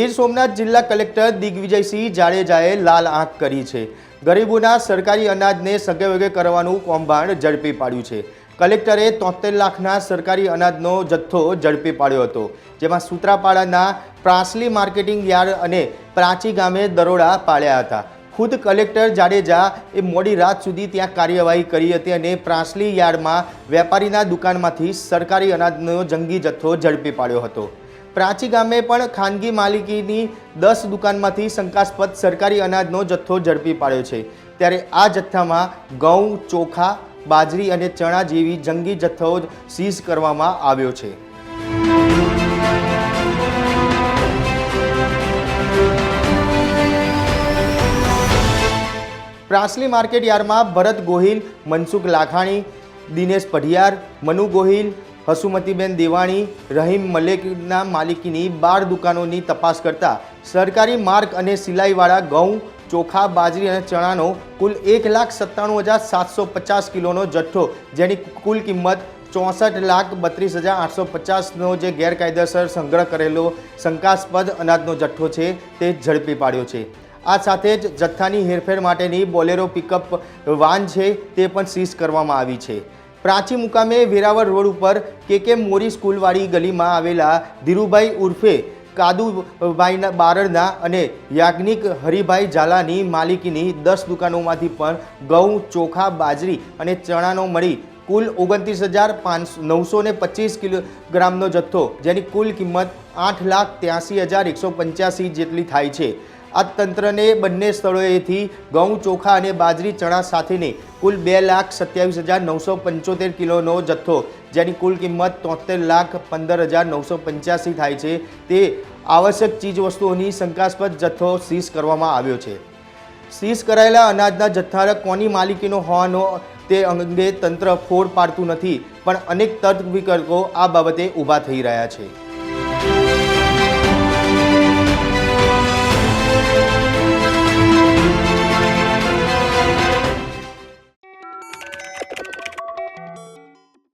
ગીર સોમનાથ જિલ્લા કલેક્ટર દિગ્વિજયસિંહ જાડેજાએ લાલ આંખ કરી છે. ગરીબોના સરકારી અનાજને સગેવગે કરવાનું કૌભાંડ ઝડપી પાડ્યું છે. કલેક્ટરે તોતેર લાખના સરકારી અનાજનો જથ્થો ઝડપી પાડ્યો હતો, જેમાં સૂત્રાપાડાના પ્રાસલી માર્કેટિંગ યાર્ડ અને પ્રાચી ગામે દરોડા પાડ્યા હતા. ખુદ કલેક્ટર જાડેજા એ મોડી રાત સુધી ત્યાં કાર્યવાહી કરી હતી અને પ્રાસલી યાર્ડમાં વેપારીના દુકાનમાંથી સરકારી અનાજનો જંગી જથ્થો ઝડપી પાડ્યો હતો. પ્રાચી ગામે પણ ખાનગી માલિકીની દસ દુકાનમાંથી શંકાસ્પદ સરકારી અનાજનો જથ્થો ઝડપી પાડ્યો છે. ત્યારે આ જથ્થામાં ઘઉં, ચોખા, બાજરી અને ચણા જેવી જંગી જથ્થો સીઝ કરવામાં આવ્યો છે. પ્રાસલી માર્કેટ યાર્ડમાં ભરત ગોહિલ, મનસુખ લાખાણી, દિનેશ પઢિયાર, મનુ ગોહિલ હસુમતીબેન દેવાણી, રહીમ મલેકના માલિકીની બાર દુકાનોની તપાસ કરતા સરકારી માર્ગ અને સિલાઈવાળા ઘઉં, ચોખા, બાજરી અને ચણાનો કુલ એક લાખ સત્તાણું હજાર સાતસો પચાસ કિલોનો જથ્થો, જેની કુલ કિંમત ચોસઠ લાખ બત્રીસ હજાર આઠસો પચાસનો જે ગેરકાયદેસર સંગ્રહ કરેલો શંકાસ્પદ અનાજનો જથ્થો છે તે ઝડપી પાડ્યો છે. આ સાથે જ જથ્થાની હેરફેર માટેની બોલેરો પિકઅપ વાન છે તે પણ સીઝ કરવામાં આવી છે. પ્રાચી મુકામે વેરાવળ રોડ ઉપર કે કે મોરી સ્કૂલવાળી ગલીમાં આવેલા ધીરુભાઈ ઉર્ફે કાદુભાઈના બારડના અને યાજ્ઞિક હરિભાઈ ઝાલાની માલિકીની દસ દુકાનોમાંથી પણ ઘઉં, ચોખા, બાજરી અને ચણાનો મળી કુલ ઓગણત્રીસ હજાર પાંચસો નવસો ને પચીસ કિલોગ્રામનો જથ્થો, જેની કુલ કિંમત આઠ લાખ ત્યાસી હજાર એકસો પંચ્યાસી જેટલી થાય છે. આ તંત્રને બંને સ્થળોએથી ઘઉં, ચોખા અને બાજરી, ચણા સાથેની કુલ બે લાખ સત્યાવીસ હજાર નવસો પંચોતેર કિલોનો જથ્થો, જેની કુલ કિંમત તોતેર લાખ પંદર હજાર નવસો પંચ્યાસી થાય છે. તે આવશ્યક ચીજવસ્તુઓની શંકાસ્પદ જથ્થો સીઝ કરવામાં આવ્યો છે. સીઝ કરાયેલા અનાજના જથ્થા કોની માલિકીનો હોવાનો તે અંગે તંત્ર ફોડ પાડતું નથી, પણ અનેક તર્ક વિકલ્પો આ બાબતે ઊભા થઈ રહ્યા છે.